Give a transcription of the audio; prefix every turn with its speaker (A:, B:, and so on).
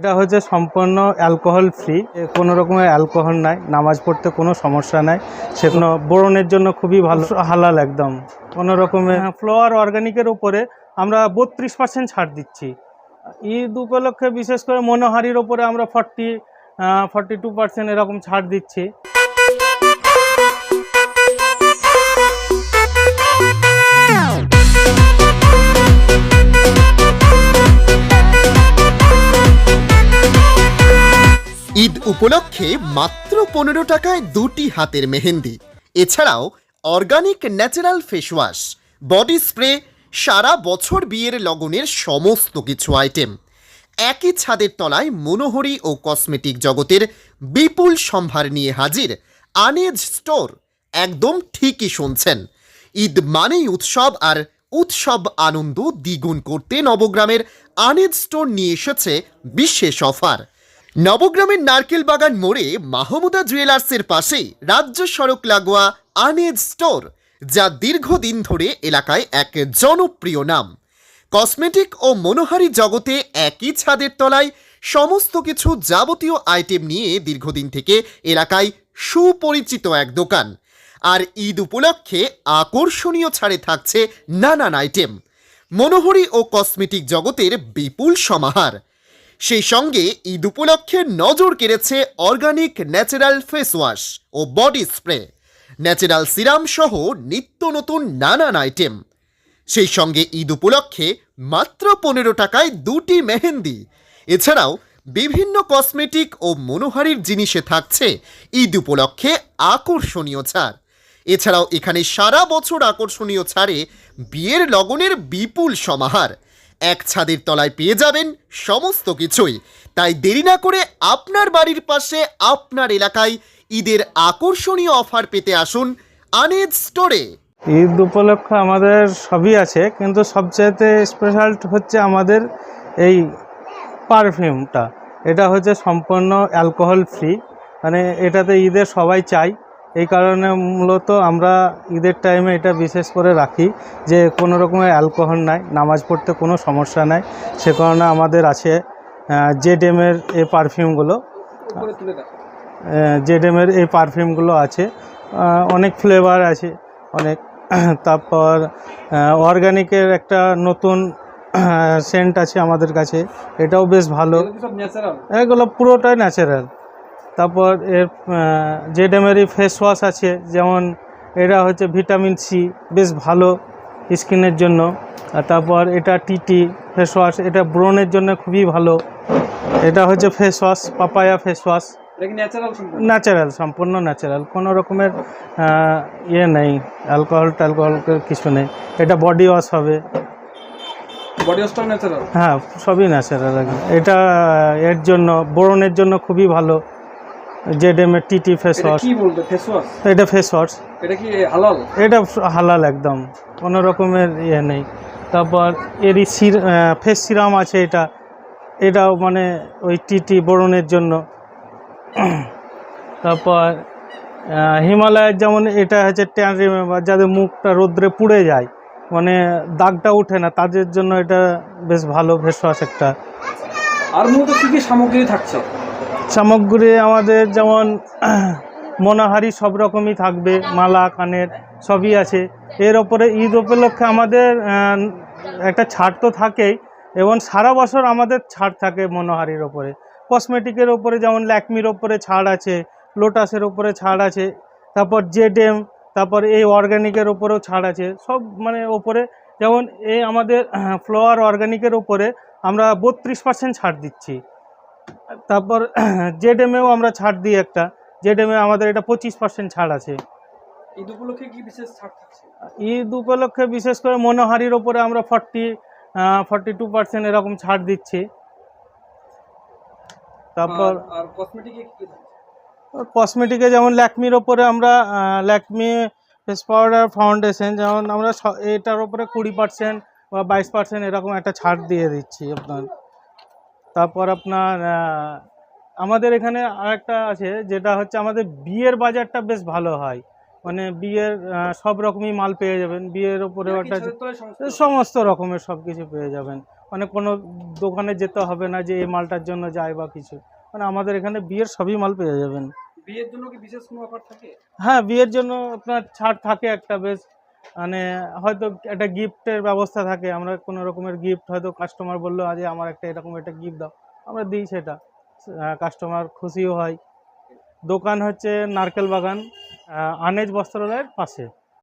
A: এটা হচ্ছে সম্পূর্ণ অ্যালকোহল ফ্রি কোনো রকমের অ্যালকোহল নাই, নামাজ পড়তে কোনো সমস্যা নাই। সেগুলো বোরনের জন্য খুবই ভালো, হালাল একদম। কোনো রকমের ফ্লোয়ার অর্গানিকের উপরে আমরা বত্রিশ পার্সেন্ট ছাড় দিচ্ছি। ঈদ উপলক্ষে বিশেষ করে মনোহারির ওপরে আমরা ফর্টি ফর্টি টু পার্সেন্ট এরকম ছাড় দিচ্ছি।
B: ঈদ উপলক্ষে মাত্র পনেরো টাকায় দুটি হাতের মেহেন্দি। এছাড়াও organic natural face wash, body spray, সারা বছর বিয়ের লগনের সমস্ত কিছু আইটেম। একই ছাদের তলায় মনোহরি ও কসমেটিক জগতের বিপুল সম্ভার নিয়ে হাজির আনেজ স্টোর। একদম ঠিকই শুনছেন। ঈদ মানেই উৎসব আর উৎসব আনন্দ দ্বিগুণ করতে নবগ্রামের আনেজ স্টোর নিয়ে এসেছে বিশেষ অফার। নবগ্রামের নারকেল বাগান মোড়ে মাহমুদা জুয়েলার্সের পাশেই রাজ্য সড়ক লাগোয়া আনেজ স্টোর, যা দীর্ঘদিন ধরে এলাকায় এক জনপ্রিয় নাম। কসমেটিক ও মনোহারি জগতে একই ছাদের তলায় সমস্ত কিছু যাবতীয় আইটেম নিয়ে দীর্ঘদিন থেকে এলাকায় সুপরিচিত এক দোকান। আর ঈদ উপলক্ষে আকর্ষণীয় ছাড়ে থাকছে নানান আইটেম। মনোহরি ও কসমেটিক জগতের বিপুল সমাহার। সেই সঙ্গে ঈদ উপলক্ষে নজর কেড়েছে অর্গানিক ন্যাচারাল ফেস ওয়াশ ও বডি স্প্রে। ন্যাচারাল সিরাম সহ নিত্য নতুন নানান আইটেম। সেই সঙ্গে ঈদ উপলক্ষে মাত্র পনেরো টাকায় দুটি মেহেন্দি। এছাড়াও বিভিন্ন কসমেটিক ও মনোহারির জিনিসে থাকছে ঈদ উপলক্ষে আকর্ষণীয় ছাড়। এছাড়াও এখানে সারা বছর আকর্ষণীয় ছাড়ে বিয়ের লগনের বিপুল সমাহার। এক ছাদের তলায় পেয়ে যাবেন সমস্ত কিছুই। তাই দেরি না করে আপনার বাড়ির পাশে আপনার এলাকায় ঈদের আকর্ষণীয় অফার পেতে আসুন আনেজ স্টোরে।
A: ঈদ উপলক্ষে আমাদের সবই আছে, কিন্তু সবচেয়েতে স্পেশাল হচ্ছে আমাদের এই পারফিউমটা এটা হচ্ছে সম্পূর্ণ অ্যালকোহল ফ্রি মানে এটাতে ঈদের সবাই চাই এই কারণে মূলত আমরা ঈদের টাইমে এটা বিশেষ করে রাখি যে কোনো রকমের অ্যালকোহল নাই নামাজ পড়তে কোনো সমস্যা নাই। সে কারণে আমাদের আছে জেডএমের এই পারফিউমগুলো জেডএমের এই পারফিউমগুলো আছে। অনেক ফ্লেভার আছে অনেক। তারপর অর্গানিকের একটা নতুন সেন্ট আছে আমাদের কাছে। এটাও বেশ ভালো। এগুলো পুরোটাই ন্যাচারাল তারপর এর জেডএমেরই ফেস ওয়াশ আছে যেমন এটা হচ্ছে ভিটামিন সি বেশ ভালো স্কিনের জন্য। আর তারপর এটা টিটি ফেস ওয়াশ এটা ব্রণের জন্য খুবই ভালো। এটা হচ্ছে face wash papaya face wash natural সম্পূর্ণ? ন্যাচারাল কোনো রকমের ইয়ে নেই অ্যালকোহল ট্যালকোহল কিছু নেই। এটা বডি ওয়াশ হবে।
C: বডি ওয়াশটাও ন্যাচারাল
A: হ্যাঁ সবই ন্যাচারাল এটা এর জন্য বোরনের জন্য খুবই ভালো। জেডএম এর টিটি ফেস
C: এটা
A: ওয়াশ
C: কি বলতে ফেস ওয়াশ
A: এটা ফেস ওয়াশ
C: এটা কি হালাল?
A: এটা হালাল একদম। কোনো রকমের ইয়ে নেই। তারপর এরই সির ফেস সিরাম আছে এটা। এটাও মানে ওই টিটি বোরনের জন্য। তারপর হিমালয়ের যেমন এটা হচ্ছে ট্যান রিমেম্বার যাদের মুখটা রোদ্রে পুড়ে যায় মানে দাগটা ওঠে না তাদের জন্য এটা বেশ ভালো ফেস ওয়াশ একটা।
C: আর মূলত কি কি সামগ্রী থাকছে?
A: সামগ্রী আমাদের যেমন মনোহারি সব রকমই থাকবে, মালা, কানের, সবই আছে। এর ওপরে ঈদ উপলক্ষে আমাদের একটা ছাড় তো থাকেই, এবং সারা বছর আমাদের ছাড় থাকে মনোহারির ওপরে। কসমেটিকের ওপরে যেমন ল্যাকমির ওপরে ছাড় আছে, লোটাসের ওপরে ছাড় আছে, তারপর জেডএম, তারপর এই অর্গানিকের ওপরেও ছাড় আছে। সব মানে ওপরে যেমন এই আমাদের ফ্লোয়ার অর্গানিকের ওপরে আমরা বত্রিশ পার্সেন্ট ছাড় দিচ্ছি। তারপর জেডএমেও আমরা ছাড় দিই একটা। জেড জেডএমে আমাদের এটা পঁচিশ পার্সেন্ট ছাড় আছে।
C: ঈদ উপলক্ষে কি বিশেষ ছাড় থাকছে?
A: ঈদ উপলক্ষে বিশেষ করে মনোহারির ওপরে আমরা ফর্টি ফর্টি টু পার্সেন্ট এরকম ছাড় দিচ্ছি। তারপর
C: আর- কসমেটিকে কি
A: কসমেটিকে যেমন ল্যাকমির ওপরে আমরা ল্যাকমি ফেস পাউডার ফাউন্ডেশন যেমন আমরা এটার ওপরে কুড়ি পার্সেন্ট বা বাইশ পার্সেন্ট এরকম একটা ছাড় দিয়ে দিচ্ছি আপনার। তারপর আপনার আমাদের এখানে আর একটা আছে যেটা হচ্ছে আমাদের বিয়ের বাজারটা বেশ ভালো হয়। মানে বিয়ের সব রকমই মাল পেয়ে যাবেন। বিয়ের ওপরেও একটা
C: সমস্ত
A: সমস্ত রকমের সব কিছু পেয়ে যাবেন। মানে কোনো দোকানে যেতে হবে না যে এই মালটার জন্য যায় বা কিছু। মানে আমাদের এখানে বিয়ের সবই মাল পেয়ে যাবেন।
C: বিয়ের জন্য কি বিশেষ কোনো অফার থাকে?
A: হ্যাঁ বিয়ের জন্য আপনার ছাড় থাকে একটা বেশ। মানে হয়তো একটা গিফটের ব্যবস্থা থাকে, আমরা কোনো রকমের গিফট হয়তো কাস্টমার বলল, আজ আমার একটা এরকম একটা গিফট দাও। আমরা দিই সেটা। কাস্টমার খুশিও হয়। দোকান হচ্ছে নারকেল বাগান আনেজ বস্ত্রালয়ের পাশে।